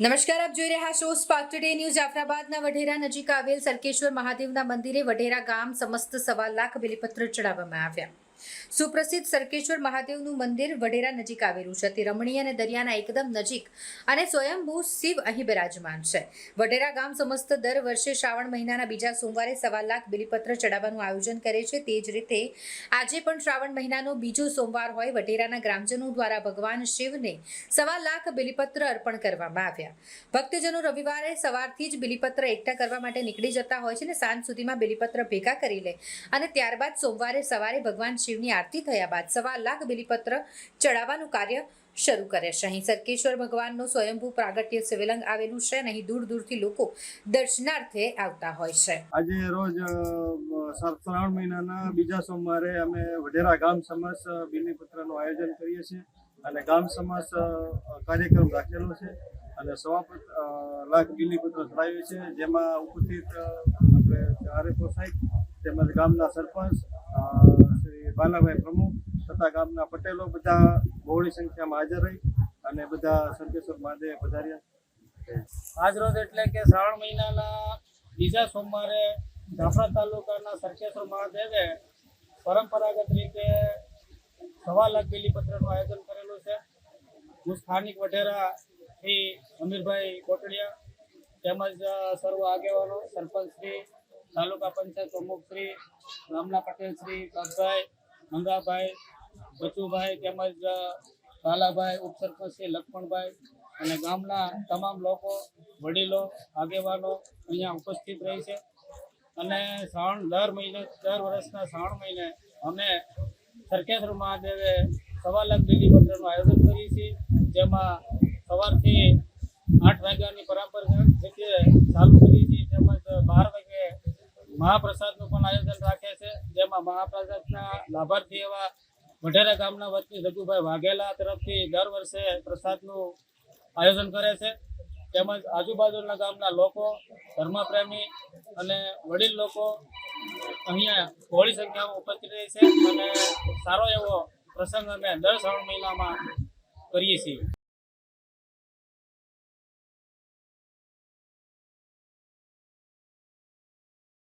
નમસ્કાર, આપ જોઈ રહ્યા છો સ્પાર્ક ટુડે ન્યૂઝ જાફરાબાદના વઢેરા નજીક આવેલ સરકેશ્વર મહાદેવના મંદિરે વઢેરા ગામ સમસ્ત સવા લાખ બિલીપત્ર ચડાવવામાં આવ્યા. સુપ્રસિદ્ધ સરકેશ્વર મહાદેવનું મંદિર વડેરા નજીક આવેલું છે. તે રમણીય અને દરિયાના એકદમ નજીક અને સ્વયંભૂ શિવ અહીં બિરાજમાન છે. વડેરા ગામ સમસ્ત દર વર્ષે શ્રાવણ મહિનાના બીજા સોમવારે સવા લાખ બિલીપત્ર ચડાવવાનું આયોજન કરે છે. તે જ રીતે આજે પણ શ્રાવણ મહિનાનો બીજો સોમવાર હોય વઢેરાના ગ્રામજનો દ્વારા ભગવાન શિવને સવા લાખ બિલીપત્ર અર્પણ કરવામાં આવ્યા. ભક્તજનો રવિવારે સવારથી જ બિલીપત્ર એકઠા કરવા માટે નીકળી જતા હોય છે ને સાંજ સુધીમાં બિલીપત્ર ભેગા કરી લે અને ત્યારબાદ સોમવારે સવારે ભગવાન શિવની આરતી થયા બાદ સવા લાખ બિલીપત્ર ચડાવવાનું કાર્ય શરૂ કરે છે. અહીં સરકેશ્વર ભગવાનનું સ્વયંભૂ પ્રાગટ્ય સિવિલંગ આવેલું છે અહીં દૂર દૂરથી લોકો દર્શનાર્થે આવતા હોય છે. આજે રોજ શ્રાવણ મહિનાના બીજા સોમવારે અમે વઢેરા ગામ સમાસ બિલીપત્રનું આયોજન કરીએ છીએ અને ગામ સમાસ કાર્યક્રમ રાખેલો છે અને સવા લાખ બિલીપત્ર ચડાવીએ છે જેમાં ઉપસ્થિત આપણે ચારે સાહેબ તેમજ ગામના સરપંચ શ્રી બાલાભાઈ પ્રમુખ તથા ગામના પટેલો બધા બહોળી સંખ્યામાં હાજર રહી અને બધા સંકેશ્વર મહાદેવ પધાર્યા. આજ રોજ એટલે કે શ્રાવણ મહિનાના બીજા સોમવારે જાફરા તાલુકાના સરકેશ્વર મહાદેવે પરંપરાગત રીતે સવા લાખ બેલીપત્રનું આયોજન કરેલું છે. હું સ્થાનિક વઢેરાથી અમીરભાઈ કોટડિયા તેમજ સર્વ આગેવાનો સરપંચશ્રી તાલુકા પંચાયત પ્રમુખ શ્રી રામલા પટેલ, શ્રી કબભાઈ મંગાભાઈ બચુભાઈ તેમજ કાલાભાઈ ઉપસરપંચ શ્રી લક્ષ્મણભાઈ અને ગામના તમામ લોકો, વડીલો, આગેવાનો અહીંયા ઉપસ્થિત રહી છે. અને શ્રાવણ દર મહિને, દર વર્ષના શ્રાવણ મહિને અમે સરકેશ્વર મહાદેવે સવા લાખ બિલીપત્રનું આયોજન કરીએ છીએ. જેમાં સવારથી આઠ વાગ્યાની પરંપરા જગ્યાએ ચાલુ કરીએ છીએ. તેમજ બાર વાગે મહાપ્રસાદનું પણ આયોજન રાખે છે. જેમાં મહાપ્રસાદના લાભાર્થી એવા વઢેરા ગામના વતી રઘુભાઈ વાઘેલા તરફથી દર વર્ષે પ્રસાદનું આયોજન કરે છે. તેમજ આજુબાજુના ગામના લોકો, ધર્મપ્રેમી અને વડીલ લોકો અહીંયા બહોળી સંખ્યામાં ઉપસ્થિત રહે છે અને સારો એવો પ્રસંગ અમે દર શ્રાવણ મહિનામાં કરીએ છીએ.